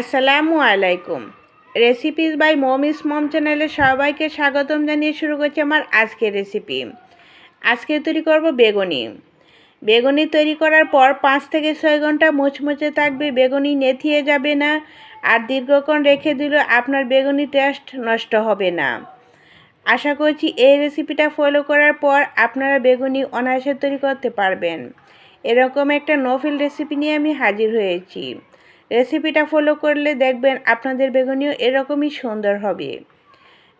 আসসালামু আলাইকুম। Recipes by মমিস মম চ্যানেলে সবাইকে স্বাগতম জানিয়ে শুরু করছি আমার আজকের রেসিপি আজকে তৈরি করব বেগুনি। বেগুনি তৈরি করার পর পাঁচ থেকে ছয় ঘণ্টা মুচমুচে থাকবে, বেগুনি নেথিয়ে যাবে না আর দীর্ঘক্ষণ রেখে দিলে আপনার বেগুনি টেস্ট নষ্ট হবে না। আশা করছি এই রেসিপিটা ফলো করার পর আপনারা বেগুনি অনায়াসে তৈরি করতে পারবেন। এরকম একটা নফিল রেসিপি নিয়ে আমি হাজির হয়েছি। রেসিপিটা ফলো করলে দেখবেন আপনাদের বেগুনিও এরকমই সুন্দর হবে।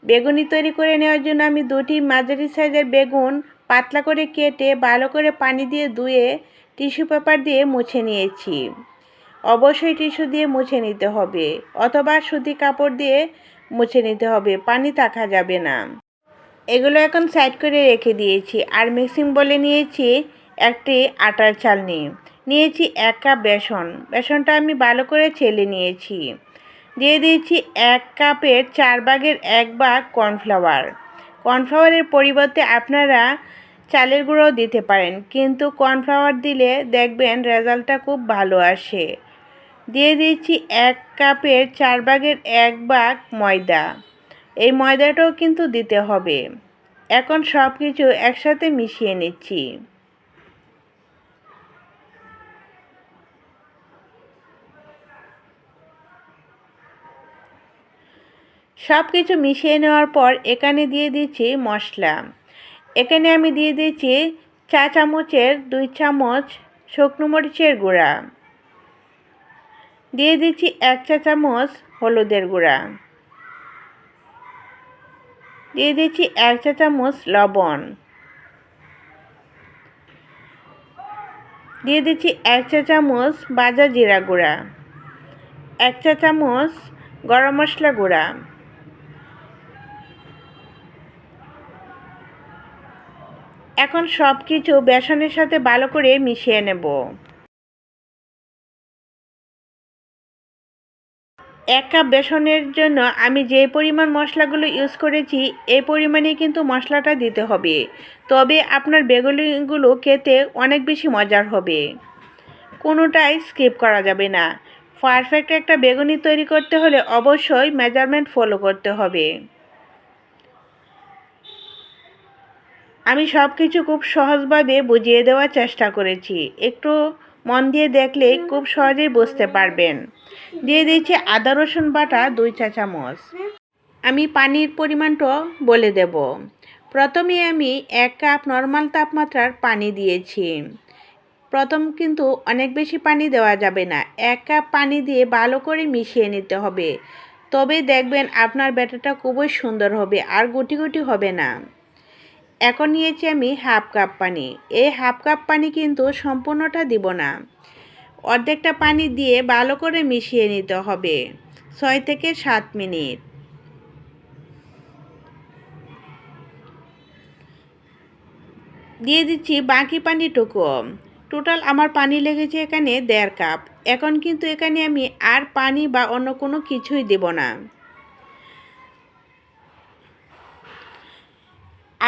বেগুনি তৈরি করে নেওয়ার জন্য আমি দুটি মাঝারি সাইজের বেগুন পাতলা করে কেটে ভালো করে পানি দিয়ে ধুয়ে টিস্যু পেপার দিয়ে মুছে নিয়েছি। অবশ্যই টিস্যু দিয়ে মুছে নিতে হবে অথবা সুতি কাপড় দিয়ে মুছে নিতে হবে, পানি থাকা যাবে না। এগুলো এখন সাইড করে রেখে দিয়েছি আর মিক্সিং বলে নিয়েছি একটি আটার চালনি। নিয়েছি এক কাপ বেসন। বেসনটা আমি ভালো করে ছেলে নিয়েছি। দিয়ে দিয়েছি এক কাপের চার ভাগের এক ভাগ কর্নফ্লাওয়ার। কর্নফ্লাওয়ারের পরিবর্তে আপনারা চালের গুঁড়ো দিতে পারেন, কিন্তু কর্নফ্লাওয়ার দিলে দেখবেন রেজাল্টটা খুব ভালো আসে। দিয়ে দিয়েছি এক কাপের চার ভাগের এক ভাগ ময়দা। এই ময়দাটাও কিন্তু দিতে হবে। এখন সব কিছু একসাথে মিশিয়ে নিচ্ছি। সব কিছু মিশিয়ে নেওয়ার পর এখানে দিয়ে দিচ্ছি মশলা। এখানে আমি দিয়ে দিচ্ছি চা চামচের দুই চামচ শুকনো মরিচের গুঁড়া। দিয়ে দিচ্ছি এক চা চামচ হলুদের গুঁড়া। দিয়ে দিচ্ছি এক চা চামচ লবণ। দিয়ে দিচ্ছি এক চা চামচ বাজা জিরা গুঁড়া। এক চা চামচ গরম মশলা গুঁড়া। এখন সব কিছু বেসনের সাথে ভালো করে মিশিয়ে নেব। এক কাপ বেসনের জন্য আমি যে পরিমাণ মশলাগুলো ইউজ করেছি এই পরিমাণে কিন্তু মশলাটা দিতে হবে। তবে আপনার বেগুনিগুলো খেতে অনেক বেশি মজার হবে। কোনোটাই স্কিপ করা যাবে না। পারফেক্ট একটা বেগুনি তৈরি করতে হলে অবশ্যই মেজারমেন্ট ফলো করতে হবে। আমি সব কিছু খুব সহজভাবে বুঝিয়ে দেওয়ার চেষ্টা করেছি। একটু মন দিয়ে দেখলে খুব সহজেই বুঝতে পারবেন। দিয়ে দিয়েছি আদা, রসুন বাটা, দুই চা চামচ। আমি পানির পরিমাণটা বলে দেব। প্রথমে আমি এক কাপ নর্মাল তাপমাত্রার পানি দিয়েছি। প্রথম কিন্তু অনেক বেশি পানি দেওয়া যাবে না। এক কাপ পানি দিয়ে ভালো করে মিশিয়ে নিতে হবে। তবে দেখবেন আপনার ব্যাটারটা খুবই সুন্দর হবে আর গুটি গুটি হবে না। এখন নিয়েছি আমি হাফ কাপ পানি। এই হাফ কাপ পানি কিন্তু সম্পূর্ণটা দিব না। অর্ধেকটা পানি দিয়ে ভালো করে মিশিয়ে নিতে হবে। ছয় থেকে সাত মিনিট। দিয়ে দিচ্ছি বাকি পানিটুকু। টোটাল আমার পানি লেগেছে এখানে দেড় কাপ। এখন কিন্তু এখানে আমি আর পানি বা অন্য কোনো কিছুই দেব না।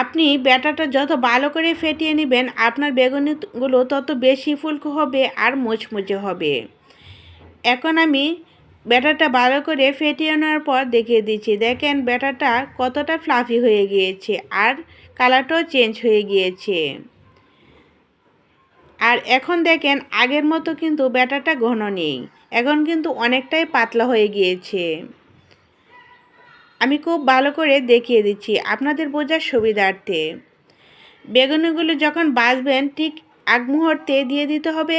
আপনি ব্যাটারটা যত ভালো করে ফেটিয়ে নেবেন, আপনার বেগুনিগুলো তত বেশি ফুলকো হবে আর মুচমুচে হবে। এখন আমি ব্যাটারটা ভালো করে ফেটিয়ে নেওয়ার পর দেখিয়ে দিচ্ছি। দেখেন ব্যাটারটা কতটা ফ্লাফি হয়ে গিয়েছে আর কালারটাও চেঞ্জ হয়ে গিয়েছে। আর এখন দেখেন আগের মতো কিন্তু ব্যাটারটা ঘন নেই, এখন কিন্তু অনেকটাই পাতলা হয়ে গিয়েছে। আমি খুব ভালো করে দেখিয়ে দিচ্ছি আপনাদের বোঝার সুবিধার্থে। বেগুনিগুলো যখন বাঁচবেন, ঠিক আগ মুহূর্তে দিয়ে দিতে হবে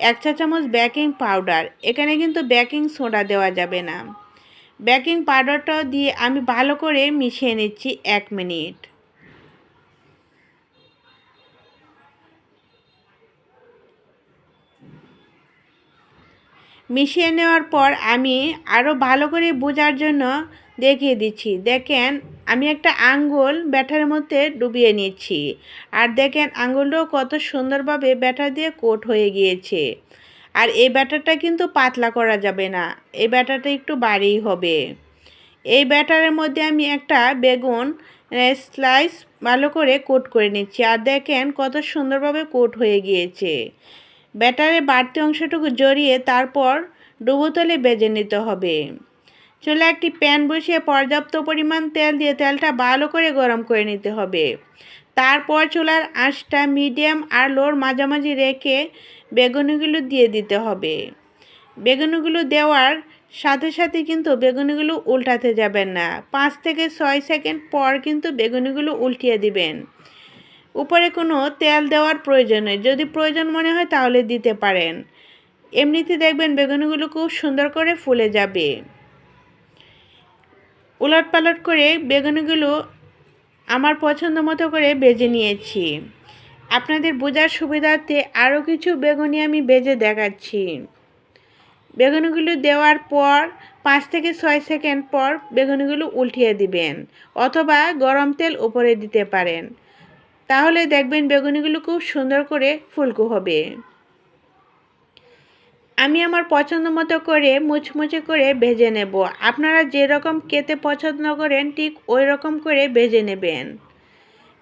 এক চা চামচ বেকিং পাউডার। এখানে কিন্তু বেকিং সোডা দেওয়া যাবে না। বেকিং পাউডারটাও দিয়ে আমি ভালো করে মিশিয়ে নিচ্ছি এক মিনিট। মিশিয়ে নেওয়ার পর আমি আরও ভালো করে বোঝার জন্য দেখিয়ে দিচ্ছি। দেখেন, আমি একটা আঙ্গুল ব্যাটার মধ্যে ডুবিয়ে নিচ্ছি। আর দেখেন, আঙ্গুলটাও কত সুন্দরভাবে ব্যাটার দিয়ে কোট হয়ে গিয়েছে। আর এই ব্যাটারটা কিন্তু পাতলা করা যাবে না। এই ব্যাটারটা একটু বাড়িই হবে। এই ব্যাটারের মধ্যে আমি একটা বেগুন স্লাইস ভালো করে কোট করে নিচ্ছি। আর দেখেন, কত সুন্দরভাবে কোট হয়ে গিয়েছে। ব্যাটারের বাড়তি অংশটুকু জড়িয়ে তারপর ডুবোতলে বেজে নিতে হবে। চুলে একটি প্যান বসিয়ে পর্যাপ্ত পরিমাণ তেল দিয়ে তেলটা ভালো করে গরম করে নিতে হবে। তারপর চুলার আঁচটা মিডিয়াম আর লোর মাঝামাঝি রেখে বেগুনিগুলো দিয়ে দিতে হবে। বেগুনিগুলো দেওয়ার সাথে সাথে কিন্তু বেগুনিগুলো উল্টাতে যাবেন না। পাঁচ থেকে ছয় সেকেন্ড পর কিন্তু বেগুনিগুলো উল্টিয়ে দিবেন। উপরে কোনো তেল দেওয়ার প্রয়োজন নেই। যদি প্রয়োজন মনে হয় তাহলে দিতে পারেন। এমনিতে দেখবেন বেগুনগুলো খুব সুন্দর করে ফুলে যাবে। উলট পালট করে বেগুনগুলো আমার পছন্দ মতো করে বেজে নিয়েছি। আপনাদের বোঝার সুবিধার্থে আরও কিছু বেগুনি আমি বেজে দেখাচ্ছি। বেগুনগুলো দেওয়ার পর পাঁচ থেকে ছয় সেকেন্ড পর বেগুনিগুলো উল্টিয়ে দিবেন অথবা গরম তেল উপরে দিতে পারেন। তাহলে দেখবেন বেগুনিগুলো খুব সুন্দর করে ফুলকো হবে। আমি আমার পছন্দ মতো করে মুচমুচে করে ভেজে নেব। আপনারা যেরকম কেতে পছন্দ করেন, ঠিক ওই রকম করে ভেজে নেবেন।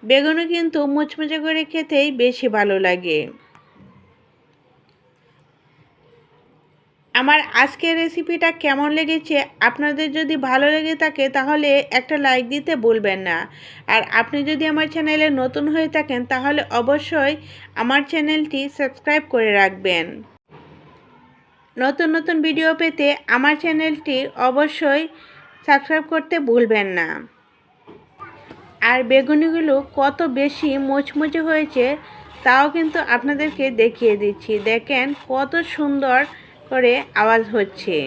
বেগুনও কিন্তু মুচমুচে করে খেতেই বেশি ভালো লাগে। আমার আজকের রেসিপিটা কেমন লেগেছে? আপনাদের যদি ভালো লেগে থাকে, তাহলে একটা লাইক দিতে ভুলবেন না। আর আপনি যদি আমার চ্যানেলে নতুন হয়ে থাকেন, তাহলে অবশ্যই আমার চ্যানেলটি সাবস্ক্রাইব করে রাখবেন। নতুন নতুন ভিডিও পেতে আমার চ্যানেলটি অবশ্যই সাবস্ক্রাইব করতে ভুলবেন না। আর বেগুনিগুলো কত বেশি মুচমুচে হয়েছে, তাও কিন্তু আপনাদেরকে দেখিয়ে দিচ্ছি। দেখেন কত সুন্দর করে আওয়াজ হচ্ছে।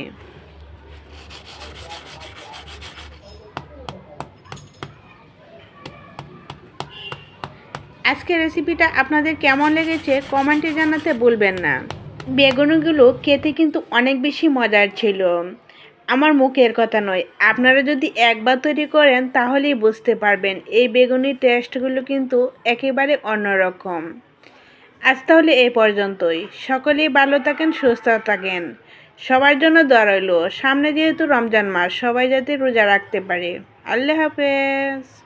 আজকের রেসিপিটা আপনাদের কেমন লেগেছে কমেন্টে জানাতে ভুলবেন না। বেগুনগুলো খেতে কিন্তু অনেক বেশি মজার ছিল। আমার মুখের কথা নয়, আপনারা যদি একবার তৈরি করেন তাহলেই বুঝতে পারবেন এই বেগুনির টেস্টগুলো কিন্তু একেবারে অন্যরকম। আজ তাহলে এ পর্যন্তই। সকলেই ভালো থাকেন, সুস্থ থাকেন। সবার জন্য দোয়া রইল। সামনে যেহেতু রমজান মাস, সবাই যাতে রোজা রাখতে পারে। আল্লাহ হাফেজ।